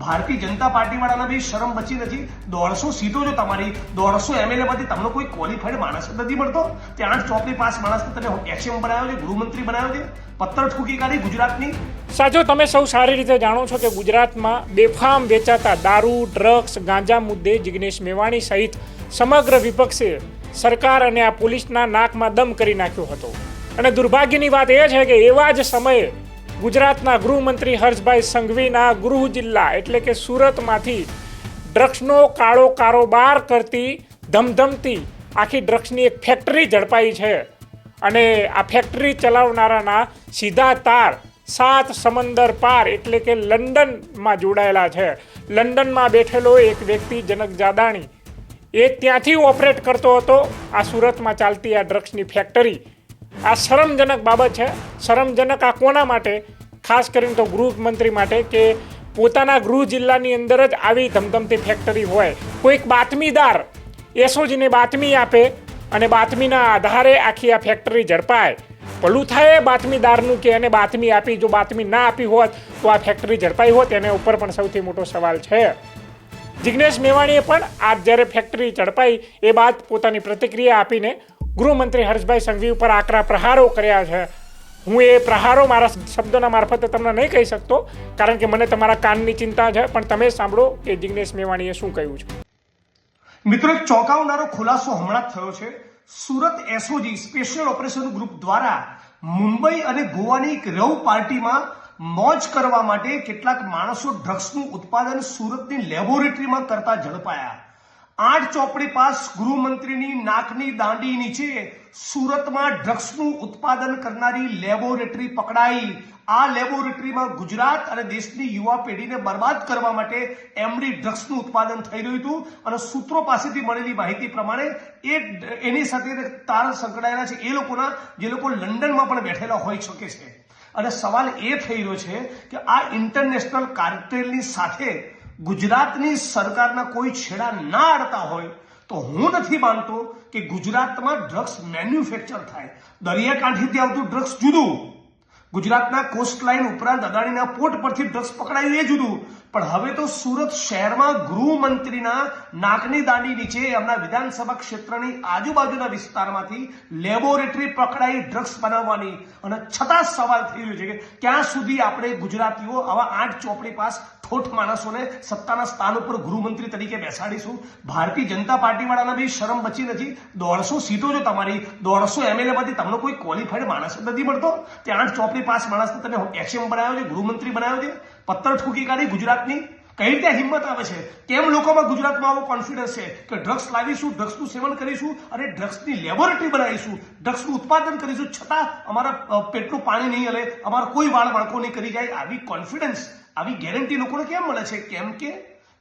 Bharatiya Janata party વાળાના બી શરમ બચી નથી. દોઢસો સીટો જો તમારી, દોઢસો એમએલએ માંથી તમને કોઈ ક્વોલિફાઈડ માણસ જ નથી મળતો. તે આઠ ચોપડી પાસ માણસને તમે એક્સએમ બનાવ્યો છે, ગૃહમંત્રી બનાવ્યો છે પત્તર ઠૂકી કાઢી ગુજરાતની. સાચો, તમે સૌ સારી રીતે જાણો છો કે ગુજરાતમાં બેફામ વેચાતા દારૂ ડ્રગ્સ ગાંજા મુદ્દે જિગ્નેશ મેવાણી સહિત સમગ્ર વિપક્ષે સરકાર અને આ પોલીસના નાકમાં દમ કરી નાખ્યો હતો. અને દુર્ભાગ્યની વાત એ છે કે એવા જ સમયે ગુજરાતના ગૃહમંત્રી હર્ષભાઈ સંઘવીના ગૃહ જિલ્લા એટલે કે સુરતમાંથી ડ્રગ્સનો કાળો કારોબાર કરતી ધમધમતી આખી ડ્રગ્સની એક ફેક્ટરી ઝડપાઈ છે. અને આ ફેક્ટરી ચલાવનારાના સીધા તાર સાત સમંદર પાર એટલે કે લંડનમાં જોડાયેલા છે. લંડનમાં બેઠેલો એક વ્યક્તિ જનક જાદાણી એ ત્યાંથી ઓપરેટ કરતો હતો. આ સુરતમાં ચાલતી આ ડ્રગ્સની ફેક્ટરી આ શરમજનક બાબત છે. શરમજનક આ કોના માટે? ખાસ કરીને તો ગૃહમંત્રી માટે કે પોતાના ગૃહ જિલ્લાની અંદર જ આવી ધમધમતી ફેક્ટરી હોય. કોઈક બાતમીદાર એસઓજીને બાતમી આપે અને બાતમીના આધારે આખી આ ફેક્ટરી ઝડપાય. ભલું થાય બાતમીદારનું કે એને બાતમી આપી. જો બાતમી ના આપી હોત તો આ ફેક્ટરી ઝડપાઈ હોત. એના ઉપર પણ સૌથી મોટો સવાલ છે. જિગ્નેશ મેવાણીએ પણ આ જ્યારે ફેક્ટરી ઝડપાઈ એ બાદ પોતાની પ્રતિક્રિયા આપીને ગૃહમંત્રી હર્ષભાઈ સંઘવી ઉપર આકરા પ્રહારો કર્યા છે. હું એ પ્રહારો મારા શબ્દોના મારફતે તમને નહીં કહી શકતો, કારણ કે મને તમારા કાનની ચિંતા છે, પણ તમે સાંભળો કે જિગ્નેશ મેવાણીએ શું કહ્યું છે. મિત્રો, એક ચોંકાવનારો ખુલાસો હમણાં થયો છે. Surat SOG special operation group દ્વારા મુંબઈ અને ગોવાની એક રવ પાર્ટીમાં મોજ કરવા માટે કેટલાક માણસો ડ્રગ્સનું ઉત્પાદન સુરતની લેબોરેટરીમાં કરતા ઝડપાયા. આઠ ચોપડી પાસ ગૃહમંત્રીની નાકની દાંડી નીચે સુરતમાં ડ્રગ્સનું ઉત્પાદન કરનારી લેબોરેટરી પકડાઈ. આ લેબોરેટરીમાં ગુજરાત અને દેશની યુવા પેઢીને બરબાદ કરવા માટે એમડી ડ્રગ્સનું ઉત્પાદન થઈ રહ્યું હતું અને સૂત્રો પાસેથી મળેલી માહિતી પ્રમાણે એ એની સાથે તાર સંકળાયેલા છે એ લોકોના જે લોકો લંડનમાં પણ બેઠેલા હોઈ શકે છે. અને સવાલ એ થઈ રહ્યો છે કે આ ઇન્ટરનેશનલ કાર્ટેલની સાથે ગુજરાતની સરકારના કોઈ છેડા ના અડતા હોય તો હું નથી માનતો કે ગુજરાતમાં ડ્રગ્સ મેન્યુફેક્ચર થાય. દરિયાકાંઠેથી આવતું ડ્રગ્સ જુદું. ગુજરાતના કોસ્ટલાઇન ઉપરાંત અદાણીના પોર્ટ પરથી ડ્રગ્સ પકડાયું એ જુદું. પણ હવે તો સુરત શહેરમાં ગૃહમંત્રીના નાકની દાંડી નીચે એમના વિધાનસભા ક્ષેત્રની આજુબાજુના વિસ્તારમાંથી લેબોરેટરી પકડાઈ ડ્રગ્સ બનાવવાની. અને છતાં સવાલ થઈ રહ્યો છે કે ક્યાં સુધી આપણે ગુજરાતીઓ આવા આઠ ચોપડી પાસ ઠોઠ માણસોને સત્તાના સ્થાન ઉપર ગૃહમંત્રી તરીકે બેસાડીશું. ભારતીય જનતા પાર્ટી વાળાના બી શરમ બચી નથી. દોઢસો સીટો જો તમારી, દોઢસો એમએલએ માંથી તમને કોઈ ક્વોલિફાઈડ માણસ નથી મળતો. તે આઠ ચોપડી પાસ માણસને તમે એક્સએમ બનાવ્યો છે, ગૃહમંત્રી બનાવ્યો છે. પત્તર ઠૂકી કાઢી ગુજરાતની. કઈ રીતે હિંમત આવે છે? કેમ લોકોમાં ગુજરાતમાં આવો કોન્ફિડન્સ છે કે ડ્રગ્સ લાવીશું ડ્રગ્સનું સેવન કરીશું અને ડ્રગ્સની લેબોરેટરી બનાવીશું ડ્રગ્સનું ઉત્પાદન કરીશું. છતાં અમારા પેટનું પાણી નહીં હલે, અમારા કોઈ વાળ બાળકો નહીં કરી જાય. આવી કોન્ફિડન્સ આવી ગેરંટી લોકોને કેમ મળે છે? કેમ કે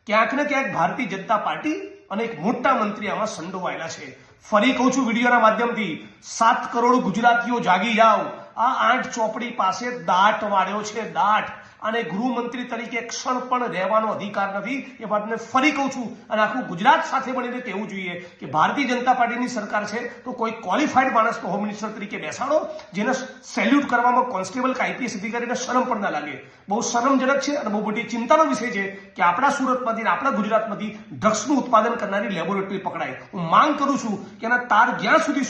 ક્યાંક ને ક્યાંક ભારતીય જનતા પાર્ટી અને એક મોટા મંત્રી આમાં સંડોવાયેલા છે. ફરી કહું છું વિડીયોના માધ્યમથી, સાત કરોડ ગુજરાતીઓ જાગી જાઓ. આ આઠ ચોપડી પાસે દાટ વાળ્યો છે દાટ અને ગૃહમંત્રી તરીકે ક્ષણ પણ રહેવાનો અધિકાર નથી, એ વાતને ફરી કહું છું અને આખું ગુજરાત સાથે મળીને કહેવું જોઈએ કે ભારતીય જનતા પાર્ટીની સરકાર છે તો કોઈ ક્વોલિફાઈડ માણસનો હોમ મિનિસ્ટર તરીકે બેસાડો, જેને સેલ્યુટ કરવામાં કોન્સ્ટેબલ કે આઈપીએસ અધિકારીને શરમ પણ ના લાગે. બહુ શરમજનક છે અને બહુ મોટી ચિંતાનો વિષય છે કે આપણા સુરતમાંથી આપણા ગુજરાતમાંથી ડ્રગ્સનું ઉત્પાદન કરનારી લેબોરેટરી પકડાય. હું માંગ કરું છું કે એના તાર જ્યાં સુધી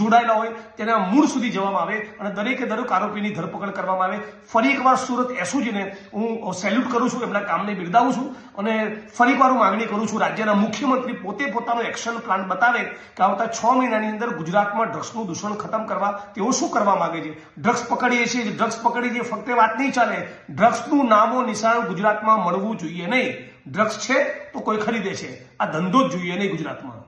જોડાયેલા હોય તેના મૂળ સુધી જવામાં આવે અને દરેકે દરેક આરોપીની ધરપકડ કરવામાં આવે. ફરી એકવાર સુરત એસઓજીને હું સેલ્યુટ કરું છું, એમના કામને બિરદાવું છું અને ફરી વાર હું માંગણી કરું છું રાજ્યના મુખ્યમંત્રી પોતે પોતાનો એક્શન પ્લાન બતાવે કે આવતા છ મહિનાની અંદર ગુજરાતમાં ડ્રગ્સનું દૂષણ ખતમ કરવા તેઓ શું કરવા માંગે છે? ડ્રગ્સ પકડીએ છીએ ડ્રગ્સ પકડી છીએ ફક્ત વાત નહીં ચાલે. ડ્રગ્સનું નામો નિશાન ગુજરાતમાં મળવું જોઈએ નહીં. ડ્રગ્સ છે તો કોઈ ખરીદે છે. આ ધંધો જ જોઈએ નહીં ગુજરાતમાં.